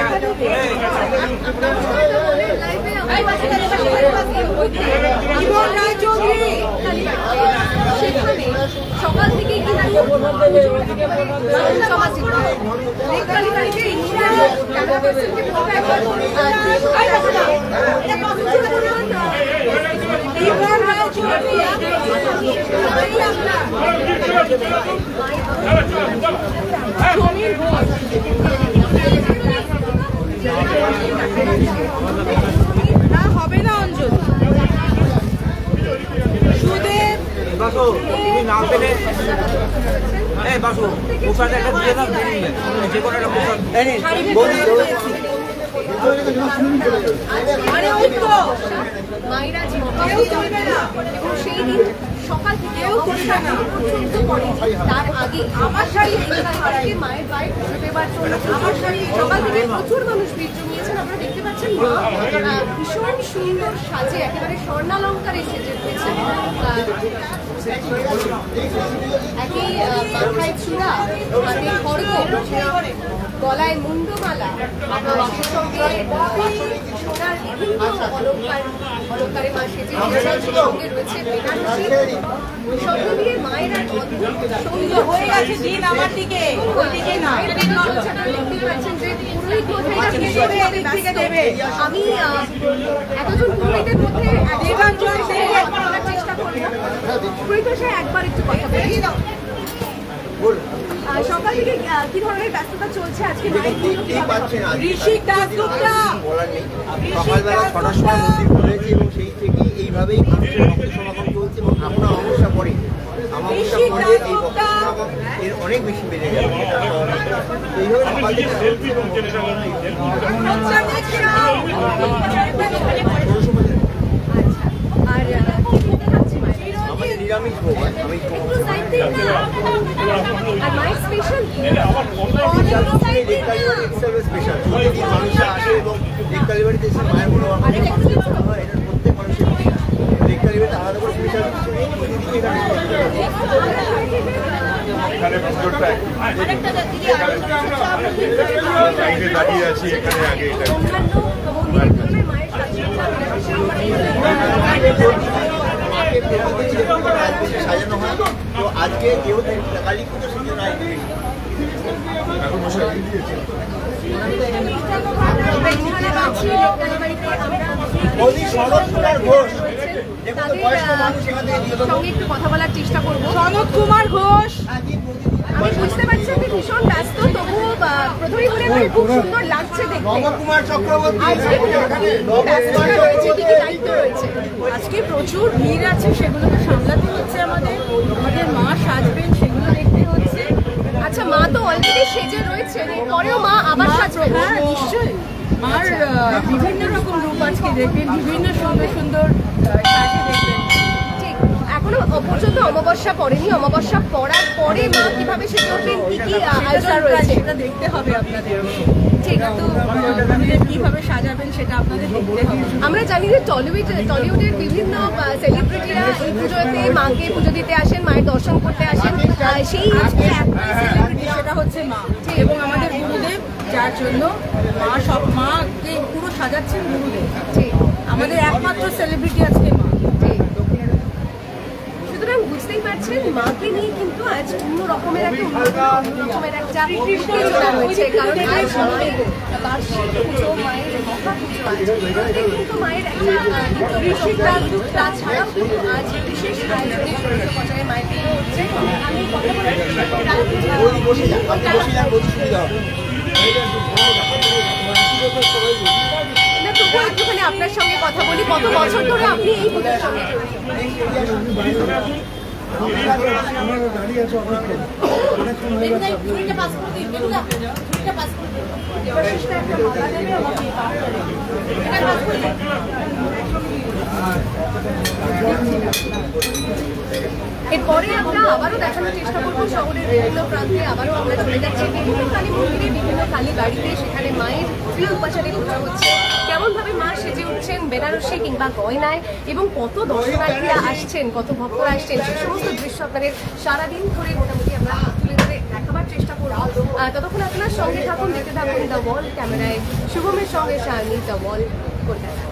রায়চৌধুরী সেখানে সকাল থেকে কিন্তু সমাজ লেখালি বাসু, তুমি নাম পেলে এই বাসু প্রসাদ একটা দিয়ে দাও যে কোনো একটা প্রসাদ না। এবং সেই দিন সকাল থেকে। পর্যন্ত পরে তার আগে আমার শাড়ি মায়ের পুজো দেবার জন্য আমার শাড়ি সকাল থেকে প্রচুর মানুষ ভিড় জমিয়েছেন। আপনারা দেখতে পাচ্ছেন মা ভীষণ সুন্দর সাজে একেবারে স্বর্ণালঙ্কারে সেজে রয়েছে একই মাথায় চূড়া হাতে খড়গ গলায় মুন্ডমালা আহ, সঙ্গে সোনার অলঙ্কার অলঙ্কারে মা সেজে সঙ্গে রয়েছে বেনারসি সঙ্গে দিয়ে মায়ের এক অদ্ভুত সৌন্দর্য। হয়ে গেছে দিন আমার দিকে। ওই দিকে না আমি এতজন পুরোহিতের মধ্যে দেবাঞ্জন সেন। বলার চেষ্টা করব। পুরোহিত একবার একটু কথা বলি সকাল থেকে কি ধরনের ব্যস্ততা চলছে আজকে ঋষিক দাসগুপ্তা। সকালবেলা ছটার সময় মন্দির খুলেছে এবং সেই থেকেই এইভাবেই মানুষের ভক্ত সমাগম চলছে এবং আমরা অমাবস্যা পরে অমাবস্যা পরে এই ভক্ত সমাগম এর অনেক বেশি বেড়ে যাবে এটা স্বাভাবিক। তো এইভাবে সকাল থেকে চলছে এবং ভক্ত সমাগম আর আহ, কি ভোগ খাচ্ছে মায়ের? আমাদের নিরামিষ ভোগ আমি স্পেশাল প্রতিদিন মানুষরা আসে এবং লেক কালীবাড়িতে এসে মায়ের মনোভাব এটা প্রত্যেক মানুষের লেক কালীবাড়িতে আলাদা করে স্পেশাল কিছু নেই প্রতিদিন এখানে লাইনে দাঁড়িয়ে আছি এখানে আগে এটা সাজানো হয়। তো আজকে যেহেতু কালী পুজো সেজন্য এখন বসে। মোদী শরৎ কুমার ঘোষ। দেখুন তো বয়স্ক মানুষ এখান থেকে দিয়ে দেবো। সঙ্গে একটু কথা বলার চেষ্টা করব। সনৎ কুমার ঘোষ। আমি বুঝতে পারছি আপনি ভীষণ ব্যস্ত তবুও প্রথমেই বলে আমার খুব সুন্দর লাগছে দেখতে। নবকুমার আজকে রয়েছে কি কি দায়িত্ব রয়েছে। আজকে প্রচুর ভিড় আছে সেগুলোকে সামলাতে হচ্ছে আমাদের। আমাদের মা সাজবেন সেগুলো দেখতে হচ্ছে। আচ্ছা মা তো অলরেডি সেজে রয়েছে পরেও মা আবার সাজবে হ্যাঁ নিশ্চয়ই। মার বিভিন্ন রকম রূপ আজকে দেখবেন বিভিন্ন সুন্দর সুন্দর এখনও পর্যন্ত অমাবস্যা পড়েনি। অমাবস্যা পড়ার পরে মা কীভাবে সেজে উঠবেন কি কি আয়োজন রয়েছে? সেটা দেখতে হবে আপনাদের। ঠিক। তো কীভাবে সাজাবেন সেটা আপনাদের দেখতে হবে। আমরা জানি যে টলিউড টলিউডের বিভিন্ন সেলিব্রিটিরা এই পুজোতে মাকে পুজো দিতে আসেন মায়ের দর্শন করতে আসেন। সেই সেটা হচ্ছে মা। এবং আমাদের গুরুদেব যার জন্য মা সব মাকে পুরো সাজাচ্ছেন গুরুদেব আমাদের একমাত্র সেলিব্রিটি আজকে মা ঠিক। সুতরাং বুঝতেই পারছেন মাকে নিয়ে কিন্তু আজ অন্য রকমের একটা রকমের একটা উত্তেজনা কারণ আজ মায়ের বার্ষিক পুজো মায়ের মহা পুজো আজ কিন্তু মায়ের একটা আহ, নিত্য ঋষিক রাজদূত তাছাড়াও কিন্তু আজ বিশেষ আয়োজনে ষোড়শ মায়ের পুজো হচ্ছে আমি কথা বলার আপনার সঙ্গে কথা বলি। কত বছর ধরে আপনি এই পুজোর সঙ্গে দিন। এরপরে আমরা আবারও দেখানোর চেষ্টা করব শহরের বিভিন্ন প্রান্তে। আবারও আমরা চলে যাচ্ছি। বিভিন্ন কালী মন্দিরে, বিভিন্ন কালী বাড়িতে সেখানে মায়ের প্রিয় উপাচারে পুজো হচ্ছে। কেমন ভাবে মা সেজে উঠছেন বেনারসি কিংবা গয়নায় এবং কত দর্শনার্থীরা আসছেন, কত ভক্তরা আসছেন, সেই সমস্ত দৃশ্য আপনাদের সারাদিন ধরে মোটামুটি আমরা তুলে ধরে দেখাবার চেষ্টা করব। ততক্ষণ আপনার সঙ্গে থাকুন, দেখতে থাকুন দ্য ওয়াল ক্যামেরায়। শুভমের সঙ্গে শারনি দ্য ওয়াল কলকাতা।